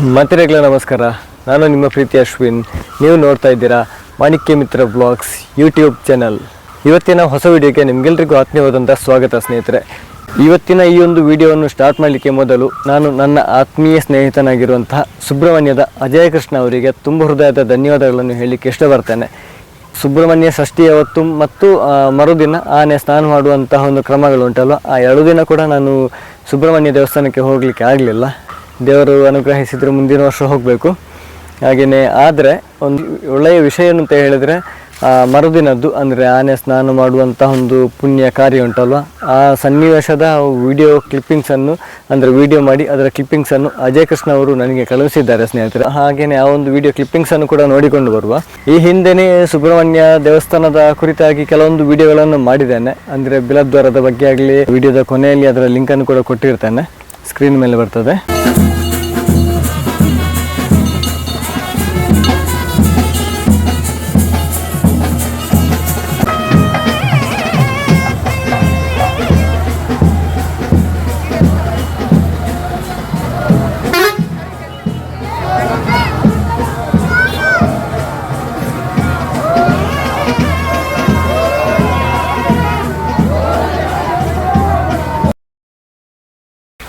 ಮಾತಿರೆಗಳ ನಮಸ್ಕಾರ. ನಾನು ನಿಮ್ಮ ಪ್ರೀತಿ ಅಶ್ವಿನ್. ನೀವು ನೋಡ್ತಾ ಇದ್ದೀರಾ ಮಾಣಿಕ್ಯ ಮಿತ್ರ ಬ್ಲಾಗ್ಸ್ ಯೂಟ್ಯೂಬ್ ಚಾನಲ್. ಇವತ್ತಿನ ಹೊಸ ವಿಡಿಯೋಗೆ ನಿಮಗೆಲ್ರಿಗೂ ಆತ್ಮೀಯವಾದಂಥ ಸ್ವಾಗತ ಸ್ನೇಹಿತರೆ. ಇವತ್ತಿನ ಈ ಒಂದು ವಿಡಿಯೋವನ್ನು ಸ್ಟಾರ್ಟ್ ಮಾಡಲಿಕ್ಕೆ ಮೊದಲು ನಾನು ನನ್ನ ಆತ್ಮೀಯ ಸ್ನೇಹಿತನಾಗಿರುವಂತಹ ಸುಬ್ರಹ್ಮಣ್ಯದ ಅಜಯ ಕೃಷ್ಣ ಅವರಿಗೆ ತುಂಬ ಹೃದಯದ ಧನ್ಯವಾದಗಳನ್ನು ಹೇಳಲಿಕ್ಕೆ ಇಷ್ಟಪಡ್ತೇನೆ. ಸುಬ್ರಹ್ಮಣ್ಯ ಷಷ್ಠಿ ಅವತ್ತು ಮತ್ತು ಮರುದಿನ ಆನೆ ಸ್ನಾನ ಮಾಡುವಂತಹ ಒಂದು ಕ್ರಮಗಳು ಉಂಟಲ್ವ? ಆ ಎರಡು ದಿನ ಕೂಡ ನಾನು ಸುಬ್ರಹ್ಮಣ್ಯ ದೇವಸ್ಥಾನಕ್ಕೆ ಹೋಗಲಿಕ್ಕೆ ಆಗಲಿಲ್ಲ. ದೇವರು ಅನುಗ್ರಹಿಸಿದರೆ ಮುಂದಿನ ವರ್ಷ ಹೋಗಬೇಕು. ಹಾಗೆಯೇ ಆದರೆ ಒಂದು ಒಳ್ಳೆಯ ವಿಷಯ ಅಂತ ಹೇಳಿದರೆ, ಆ, ಮರುದಿನದ್ದು ಅಂದರೆ ಆನೆ ಸ್ನಾನ ಮಾಡುವಂಥ ಒಂದು ಪುಣ್ಯ ಕಾರ್ಯ ಉಂಟಲ್ವ? ಆ ಸನ್ನಿವೇಶದ ವಿಡಿಯೋ ಕ್ಲಿಪ್ಪಿಂಗ್ಸನ್ನು ಅಂದರೆ ವಿಡಿಯೋ ಮಾಡಿ ಅದರ ಕ್ಲಿಪ್ಪಿಂಗ್ಸನ್ನು ಅಜಯ್ ಕೃಷ್ಣ ಅವರು ನನಗೆ ಕಳುಹಿಸಿದ್ದಾರೆ ಸ್ನೇಹಿತರೆ. ಹಾಗೆಯೇ ಆ ಒಂದು ವಿಡಿಯೋ ಕ್ಲಿಪ್ಪಿಂಗ್ಸನ್ನು ಕೂಡ ನೋಡಿಕೊಂಡು ಬರುವ. ಈ ಹಿಂದೆಯೇ ಸುಬ್ರಹ್ಮಣ್ಯ ದೇವಸ್ಥಾನದ ಕುರಿತಾಗಿ ಕೆಲವೊಂದು ವಿಡಿಯೋಗಳನ್ನು ಮಾಡಿದ್ದೇನೆ. ಅಂದರೆ ಬಿಲದ್ವಾರದ ಬಗ್ಗೆ ಆಗಲಿ ವಿಡಿಯೋದ ಕೊನೆಯಲ್ಲಿ ಅದರ ಲಿಂಕನ್ನು ಕೂಡ ಕೊಟ್ಟಿರ್ತೇನೆ. ಸ್ಕ್ರೀನ್ ಮೇಲೆ ಬರ್ತದೆ.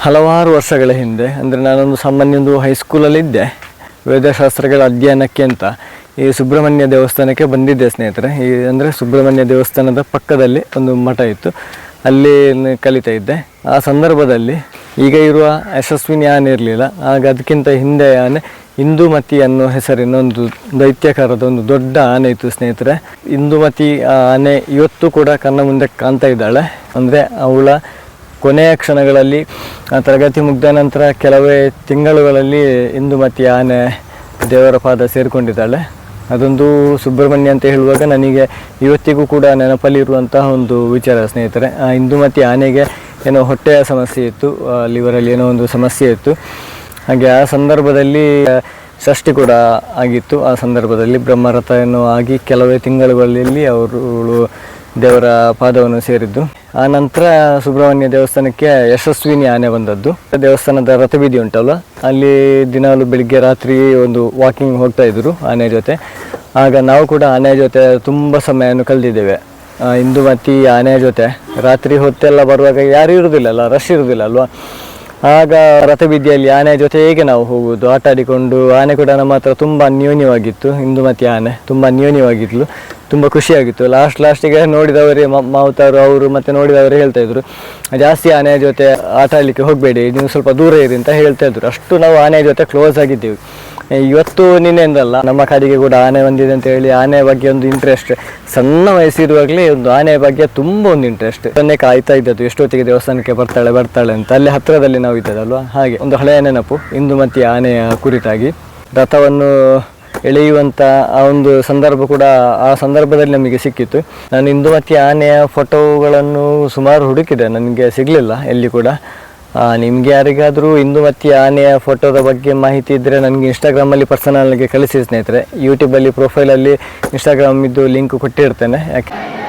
ಹಲವಾರು ವರ್ಷಗಳ ಹಿಂದೆ, ಅಂದರೆ ನಾನೊಂದು ಸಾಮಾನ್ಯ ಒಂದು ಹೈಸ್ಕೂಲಲ್ಲಿದ್ದೆ ವೇದಶಾಸ್ತ್ರಗಳ ಅಧ್ಯಯನಕ್ಕೆ ಅಂತ. ಈ ಸುಬ್ರಹ್ಮಣ್ಯ ದೇವಸ್ಥಾನಕ್ಕೆ ಬಂದಿದ್ದೆ ಸ್ನೇಹಿತರೆ. ಈ ಅಂದರೆ ಸುಬ್ರಹ್ಮಣ್ಯ ದೇವಸ್ಥಾನದ ಪಕ್ಕದಲ್ಲಿ ಒಂದು ಮಠ ಇತ್ತು. ಅಲ್ಲಿ ಕಲಿತಾ ಇದ್ದೆ. ಆ ಸಂದರ್ಭದಲ್ಲಿ ಈಗ ಇರುವ ಯಶಸ್ವಿನಿ ಆನೆ ಇರಲಿಲ್ಲ. ಆಗ ಅದಕ್ಕಿಂತ ಹಿಂದೆ ಆನೆ, ಇಂದುಮತಿ ಅನ್ನೋ ಹೆಸರಿನ ಒಂದು ದೈತ್ಯಕಾರದ ಒಂದು ದೊಡ್ಡ ಆನೆ ಇತ್ತು ಸ್ನೇಹಿತರೆ. ಇಂದುಮತಿ ಆನೆ ಇವತ್ತು ಕೂಡ ಕಣ್ಣ ಮುಂದೆ ಕಾಣ್ತಾ ಇದ್ದಾಳೆ. ಅಂದರೆ ಅವಳ ಕೊನೆಯ ಕ್ಷಣಗಳಲ್ಲಿ ತರಗತಿ ಮುಗ್ದ ನಂತರ ಕೆಲವೇ ತಿಂಗಳುಗಳಲ್ಲಿ ಇಂದುಮತಿ ಆನೆ ದೇವರ ಪಾದ ಸೇರಿಕೊಂಡಿದ್ದಾಳೆ. ಅದೊಂದು ಸುಬ್ರಹ್ಮಣ್ಯ ಅಂತ ಹೇಳುವಾಗ ನನಗೆ ಇವತ್ತಿಗೂ ಕೂಡ ನೆನಪಲ್ಲಿರುವಂತಹ ಒಂದು ವಿಚಾರ, ಸ್ನೇಹಿತರೆ. ಆ ಇಂದುಮತಿ ಆನೆಗೆ ಏನೋ ಹೊಟ್ಟೆಯ ಸಮಸ್ಯೆ ಇತ್ತು ಲಿವರಲ್ಲಿ ಏನೋ ಒಂದು ಸಮಸ್ಯೆ ಇತ್ತು. ಹಾಗೆ ಆ ಸಂದರ್ಭದಲ್ಲಿ, ಷಷ್ಠಿ ಕೂಡ ಆಗಿತ್ತು. ಆ ಸಂದರ್ಭದಲ್ಲಿ ಬ್ರಹ್ಮರಥ ಏನೋ ಆಗಿ ಕೆಲವೇ ತಿಂಗಳುಗಳಲ್ಲಿ ಅವರು ದೇವರ ಪಾದವನ್ನು ಸೇರಿದ್ದು. ಆ ನಂತರ ಸುಬ್ರಹ್ಮಣ್ಯ ದೇವಸ್ಥಾನಕ್ಕೆ ಯಶಸ್ವಿನಿ ಆನೆ ಬಂದದ್ದು. ದೇವಸ್ಥಾನದ ರಥಬೀದಿ ಉಂಟಲ್ಲ ಅಲ್ಲಿ ದಿನಾಲು ಬೆಳಿಗ್ಗೆ ರಾತ್ರಿ ಒಂದು ವಾಕಿಂಗ್ ಹೋಗ್ತಾ ಇದ್ರು ಆನೆ ಜೊತೆ. ಆಗ ನಾವು ಕೂಡ ಆನೆ ಜೊತೆ ತುಂಬ ಸಮಯವನ್ನು ಕಳೆದಿದ್ದೇವೆ ಇಂದುಮತಿ ಆನೆ ಜೊತೆ ರಾತ್ರಿ ಹೊತ್ತೆಲ್ಲ ಬರುವಾಗ ಯಾರು ಇರುವುದಿಲ್ಲಲ್ಲ ರಶ್ ಇರುವುದಿಲ್ಲ ಅಲ್ವಾ? ಆಗ ರಥಬೀದಿಯಲ್ಲಿ ಆನೆ ಜೊತೆ ಹೇಗೆ ನಾವು ಹೋಗುವುದು? ಆಟ ಆಡಿಕೊಂಡು ಆನೆ ಕೂಡ ನಮ್ಮ ಹತ್ರ ತುಂಬ ಅನ್ಯೋನ್ಯವಾಗಿತ್ತು. ಇಂದುಮತಿ ಆನೆ ತುಂಬ ಅನ್ಯೋನ್ಯವಾಗಿದ್ಲು. ತುಂಬ ಖುಷಿಯಾಗಿತ್ತು. ಲಾಸ್ಟ್ ಲಾಸ್ಟಿಗೆ ನೋಡಿದವರೇ ಮಾವುತಾರು, ಅವರು ಮತ್ತೆ ನೋಡಿದವರೇ ಹೇಳ್ತಾ ಇದ್ರು. ಜಾಸ್ತಿ ಆನೆಯ ಜೊತೆ ಆಟ ಆಡಲಿಕ್ಕೆ ಹೋಗಬೇಡಿ, ನೀವು ಸ್ವಲ್ಪ ದೂರ ಇರಿ ಅಂತ ಹೇಳ್ತಾ ಇದ್ರು. ಅಷ್ಟು ನಾವು ಆನೆಯ ಜೊತೆ ಕ್ಲೋಸ್ ಆಗಿದ್ದೀವಿ. ಇವತ್ತು ನಿನ್ನೆಂದಲ್ಲ ನಮ್ಮ ಕಾಡಿಗೆ ಕೂಡ ಆನೆ ಬಂದಿದೆ ಅಂತ ಹೇಳಿ ಆನೆ ಬಗ್ಗೆ ಒಂದು ಇಂಟ್ರೆಸ್ಟ್ ಸಣ್ಣ ವಯಸ್ಸಿರುವಾಗಲೇ ಒಂದು ಆನೆ ಬಗ್ಗೆ ತುಂಬ ಒಂದು ಇಂಟ್ರೆಸ್ಟ್ ಅದನ್ನೇ ಕಾಯ್ತಾ ಇದ್ದದ್ದು, ಎಷ್ಟೊತ್ತಿಗೆ ದೇವಸ್ಥಾನಕ್ಕೆ ಬರ್ತಾಳೆ ಬರ್ತಾಳೆ ಅಂತ. ಅಲ್ಲಿ ಹತ್ತಿರದಲ್ಲಿ ನಾವು ಇದ್ದದಲ್ವಾ ಹಾಗೆ, ಒಂದು ಹಳೆಯ ನೆನಪು, ಇಂದುಮತಿ ಆನೆಯ ಕುರಿತಾಗಿ. ರಥವನ್ನು ಎಳೆಯುವಂಥ ಆ ಒಂದು ಸಂದರ್ಭ ಕೂಡ ಆ ಸಂದರ್ಭದಲ್ಲಿ ನಮಗೆ ಸಿಕ್ಕಿತ್ತು. ನಾನು ಇಂದುಮತಿ ಆನೆಯ ಫೋಟೋಗಳನ್ನು ಸುಮಾರು ಹುಡುಕಿದೆ. ನನಗೆ ಸಿಗಲಿಲ್ಲ ಎಲ್ಲಿ ಕೂಡ. ನಿಮಗೆ ಯಾರಿಗಾದರೂ ಇಂದುಮತಿ ಆನೆಯ ಫೋಟೋದ ಬಗ್ಗೆ ಮಾಹಿತಿ ಇದ್ದರೆ ನನಗೆ ಇನ್ಸ್ಟಾಗ್ರಾಮಲ್ಲಿ ಪರ್ಸನಲ್ಗೆ ಕಳಿಸಿ ಸ್ನೇಹಿತರೆ. ಯೂಟ್ಯೂಬಲ್ಲಿ ಪ್ರೊಫೈಲಲ್ಲಿ ಇನ್ಸ್ಟಾಗ್ರಾಮ್ ಇದ್ದು ಲಿಂಕ್ ಕೊಟ್ಟಿರ್ತೇನೆ. ಯಾಕೆ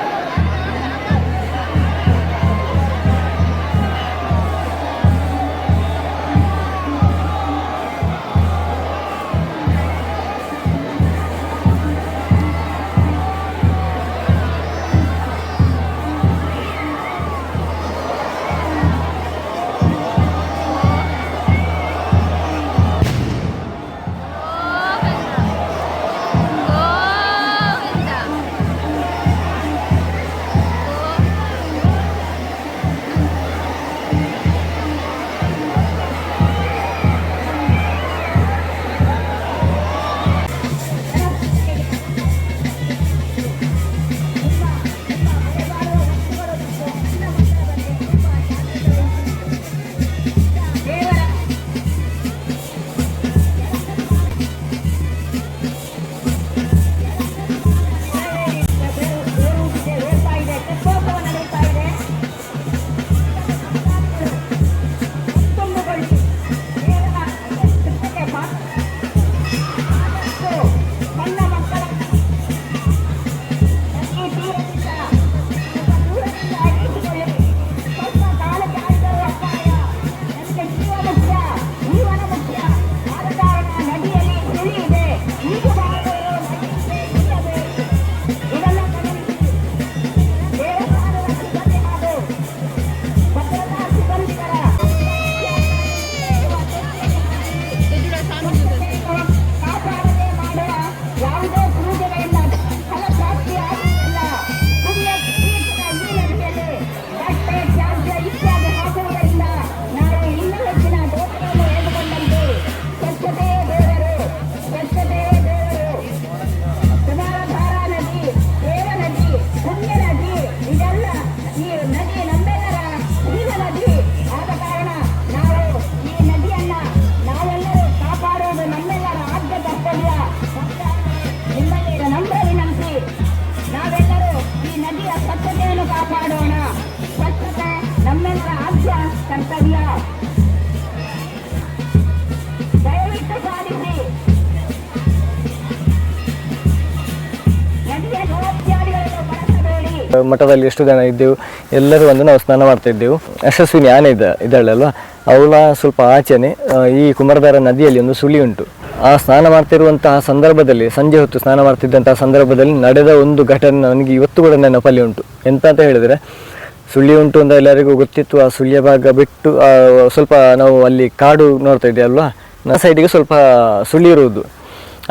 ಕರ್ತವ್ಯ. ದಯವಿಟ್ಟು ಸಾಧಿಸಿ. ಮಠದಲ್ಲಿ ಎಷ್ಟು ಜನ ಇದ್ದೆವು, ಎಲ್ಲರೂ ಒಂದು ನಾವು ಸ್ನಾನ ಮಾಡ್ತಾ ಇದ್ದೆವು. ಯಶಸ್ವಿನಿ ಆನೆ ಇದ್ದ ಇದ್ದಾಳಲ್ವ? ಅವಳ ಸ್ವಲ್ಪ ಆಚೆನೆ ಈ ಕುಮಾರಧಾರ ನದಿಯಲ್ಲಿ ಒಂದು ಸುಳಿ ಉಂಟು. ಆ ಸ್ನಾನ ಮಾಡ್ತಿರುವಂತಹ ಸಂದರ್ಭದಲ್ಲಿ, ಸಂಜೆ ಹೊತ್ತು ಸ್ನಾನ ಮಾಡ್ತಿದ್ದಂತಹ ಸಂದರ್ಭದಲ್ಲಿ ನಡೆದ ಒಂದು ಘಟನೆ ನನಗೆ ಇವತ್ತು ಕೂಡ ನೆನಪಲ್ಲಿ ಉಂಟು. ಎಂತ ಅಂತ ಹೇಳಿದ್ರೆ ಸುಳ್ಳಿ ಉಂಟು ಅಂತ ಎಲ್ಲರಿಗೂ ಗೊತ್ತಿತ್ತು. ಆ ಸುಳ್ಯ ಭಾಗ ಬಿಟ್ಟು ಸ್ವಲ್ಪ ನಾವು ಅಲ್ಲಿ ಕಾಡು ನೋಡ್ತಾ ಇದ್ದೆ ಅಲ್ವಾ? ನನ್ನ ಸೈಡಿಗೆ ಸ್ವಲ್ಪ ಸುಳ್ಳಿ ಇರುವುದು.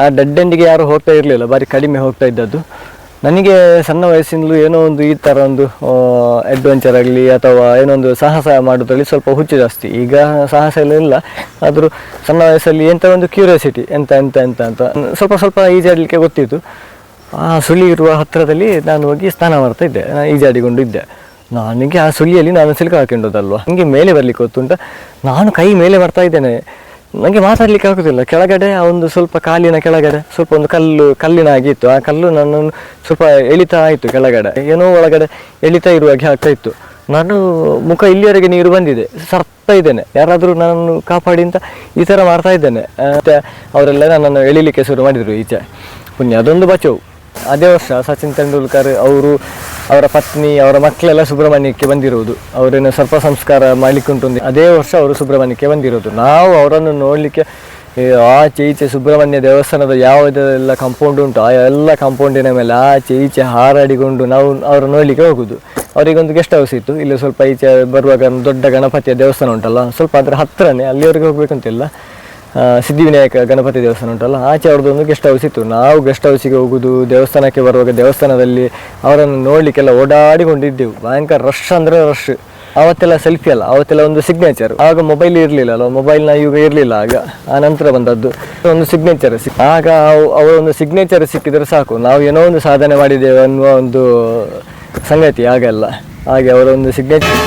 ಆ ಡೆಡ್ ಎಂಡಿಗೆ ಯಾರು ಹೋಗ್ತಾ ಇರಲಿಲ್ಲ, ಬಾರಿ ಕಡಿಮೆ ಹೋಗ್ತಾ ಇದ್ದದ್ದು. ನನಗೆ ಸಣ್ಣ ವಯಸ್ಸಿಂದಲೂ ಏನೋ ಒಂದು ಈ ಥರ ಒಂದು ಅಡ್ವೆಂಚರ್ ಆಗಲಿ ಅಥವಾ ಏನೋ ಒಂದು ಸಾಹಸ ಮಾಡೋದ್ರಲ್ಲಿ ಸ್ವಲ್ಪ ಹುಚ್ಚು ಜಾಸ್ತಿ. ಈಗ ಸಾಹಸ ಎಲ್ಲ ಇಲ್ಲ. ಆದರೂ ಸಣ್ಣ ವಯಸ್ಸಲ್ಲಿ ಎಂಥ ಒಂದು ಕ್ಯೂರಿಯಾಸಿಟಿ ಎಂತ ಎಂತ ಎಂತ ಅಂತ. ಸ್ವಲ್ಪ ಸ್ವಲ್ಪ ಈಜಾಡಲಿಕ್ಕೆ ಗೊತ್ತಿತ್ತು. ಆ ಸುಳಿ ಇರುವ ಹತ್ತಿರದಲ್ಲಿ ನಾನು ಹೋಗಿ ಸ್ನಾನ ಮಾಡ್ತಾ ಇದ್ದೆ. ಈಜಾಡಿಕೊಂಡು ಇದ್ದೆ. ನನಗೆ ಆ ಸುಳಿಯಲ್ಲಿ ನಾನು ಸಿಲುಕು ಹಾಕೊಂಡೋದಲ್ವ ನನಗೆ ಮೇಲೆ ಬರಲಿಕ್ಕೆ ಗೊತ್ತುಂಟ ನಾನು ಕೈ ಮೇಲೆ ಬರ್ತಾ ಇದ್ದೇನೆ. ನನಗೆ ಮಾತಾಡ್ಲಿಕ್ಕೆ ಆಗೋದಿಲ್ಲ. ಕೆಳಗಡೆ ಆ ಒಂದು ಸ್ವಲ್ಪ ಕಾಲಿನ ಕೆಳಗಡೆ, ಸ್ವಲ್ಪ ಒಂದು ಕಲ್ಲು ಕಲ್ಲಿನ ಆಗಿತ್ತು ಆ ಕಲ್ಲು ನನ್ನನ್ನು ಸ್ವಲ್ಪ ಎಳಿತಾ ಆಯಿತು ಕೆಳಗಡೆ. ಏನೋ ಒಳಗಡೆ ಎಳಿತಾ ಇರುವಾಗೆ ಆಗ್ತಾ ಇತ್ತು. ನಾನು ಮುಖ ಇಲ್ಲಿಯವರೆಗೆ ನೀರು ಬಂದಿದೆ. ಸರ್ತಾ ಇದ್ದೇನೆ. ಯಾರಾದರೂ ನನ್ನನ್ನು ಕಾಪಾಡಿ ಅಂತ ಈ ಥರ ಮಾಡ್ತಾ ಇದ್ದೇನೆ. ಮತ್ತೆ ಅವರೆಲ್ಲ ನನ್ನನ್ನು ಎಳಿಲಿಕ್ಕೆ ಶುರು ಮಾಡಿದರು ಈಚೆ. ಪುಣ್ಯ, ಅದೊಂದು ಬಚಾವು ಅದೇ ವರ್ಷ ಸಚಿನ್ ತೆಂಡೂಲ್ಕರ್ ಅವರು ಅವರ ಪತ್ನಿ, ಅವರ ಮಕ್ಕಳೆಲ್ಲ ಸುಬ್ರಹ್ಮಣ್ಯಕ್ಕೆ ಬಂದಿರುವುದು. ಅವರನ್ನು ಸರ್ಪ ಸಂಸ್ಕಾರ ಮಾಡಲಿಕ್ಕೆ ಉಂಟು ಅಂದು- ವರ್ಷ ಅವರು ಸುಬ್ರಹ್ಮಣ್ಯಕ್ಕೆ ಬಂದಿರೋದು ನಾವು ಅವರನ್ನು ನೋಡಲಿಕ್ಕೆ ಆಚೆ ಈಚೆ ಸುಬ್ರಹ್ಮಣ್ಯ ದೇವಸ್ಥಾನದ ಯಾವುದೆಲ್ಲ ಕಾಂಪೌಂಡ್ ಉಂಟು, ಆ ಎಲ್ಲ ಕಾಂಪೌಂಡಿನ ಮೇಲೆ ಆಚೆ ಈಚೆ ಹಾರಾಡಿಕೊಂಡು ನಾವು ಅವರು ನೋಡಲಿಕ್ಕೆ ಹೋಗುದು ಅವರಿಗೊಂದು ಗೆಸ್ಟ್ ಹೌಸ್ ಇತ್ತು. ಇಲ್ಲಿ ಸ್ವಲ್ಪ ಈಚೆ ಬರುವಾಗ ದೊಡ್ಡ ಗಣಪತಿಯ ದೇವಸ್ಥಾನ ಉಂಟಲ್ಲ, ಸ್ವಲ್ಪ ಅದರ ಹತ್ತಿರನೇ ಅಲ್ಲಿವರೆಗೆ ಹೋಗ್ಬೇಕಂತಿಲ್ಲ. ಸಿದ್ಧಿವಿನಾಯಕ ಗಣಪತಿ ದೇವಸ್ಥಾನ ಉಂಟಲ್ಲ, ಆಚೆ ಅವ್ರದ್ದು ಒಂದು ಗೆಸ್ಟ್ ಹೌಸ್ ಇತ್ತು. ನಾವು ಗೆಸ್ಟ್ ಹೌಸಿಗೆ ಹೋಗುದು, ದೇವಸ್ಥಾನಕ್ಕೆ ಬರುವಾಗ ದೇವಸ್ಥಾನದಲ್ಲಿ ಅವರನ್ನು ನೋಡಲಿಕ್ಕೆಲ್ಲ ಓಡಾಡಿಕೊಂಡಿದ್ದೆವು. ಭಯಂಕರ ರಶ್ ಅಂದರೆ ರಶ್ ಅವತ್ತೆಲ್ಲ ಸೆಲ್ಫಿ ಅಲ್ಲ, ಅವತ್ತೆಲ್ಲ ಒಂದು ಸಿಗ್ನೇಚರ್ ಆಗ ಮೊಬೈಲ್ ಇರಲಿಲ್ಲ ಅಲ್ವ ಮೊಬೈಲ್ನ ಯುಗ ಇರಲಿಲ್ಲ ಆಗ. ಆ ನಂತರ ಬಂದದ್ದು. ಒಂದು ಸಿಗ್ನೇಚರ್ ಸಿಕ್ ಆಗ ಅವು ಅವರ ಒಂದು ಸಿಗ್ನೇಚರ್ ಸಿಕ್ಕಿದ್ರೆ ಸಾಕು. ನಾವು ಏನೋ ಒಂದು ಸಾಧನೆ ಮಾಡಿದ್ದೇವೆ ಅನ್ನುವ ಒಂದು ಸಂಗತಿ ಆಗಲ್ಲ ಹಾಗೆ ಅವರ ಒಂದು ಸಿಗ್ನೇಚರ್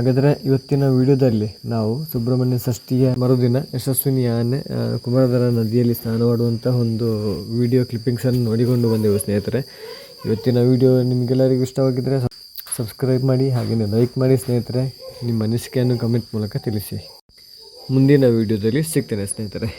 ಹಾಗಾದರೆ ಇವತ್ತಿನ ವಿಡಿಯೋದಲ್ಲಿ ನಾವು ಸುಬ್ರಹ್ಮಣ್ಯ ಷಷ್ಠಿಯ ಮರುದಿನ ಯಶಸ್ವಿನಿ ಆನೆ ಕುಮಾರಧರ ನದಿಯಲ್ಲಿ ಸ್ನಾನ ಮಾಡುವಂಥ ಒಂದು ವಿಡಿಯೋ ಕ್ಲಿಪ್ಪಿಂಗ್ಸನ್ನು ನೋಡಿಕೊಂಡು ಬಂದೆವು ಸ್ನೇಹಿತರೆ. ಇವತ್ತಿನ ವಿಡಿಯೋ ನಿಮಗೆಲ್ಲರಿಗೂ ಇಷ್ಟವಾಗಿದ್ದರೆ ಸಬ್ಸ್ಕ್ರೈಬ್ ಮಾಡಿ ಹಾಗೆಯೇ ಲೈಕ್ ಮಾಡಿ ಸ್ನೇಹಿತರೆ. ನಿಮ್ಮ ಅನಿಸಿಕೆಯನ್ನು ಕಮೆಂಟ್ ಮೂಲಕ ತಿಳಿಸಿ. ಮುಂದಿನ ವಿಡಿಯೋದಲ್ಲಿ ಸಿಗ್ತೇನೆ ಸ್ನೇಹಿತರೆ.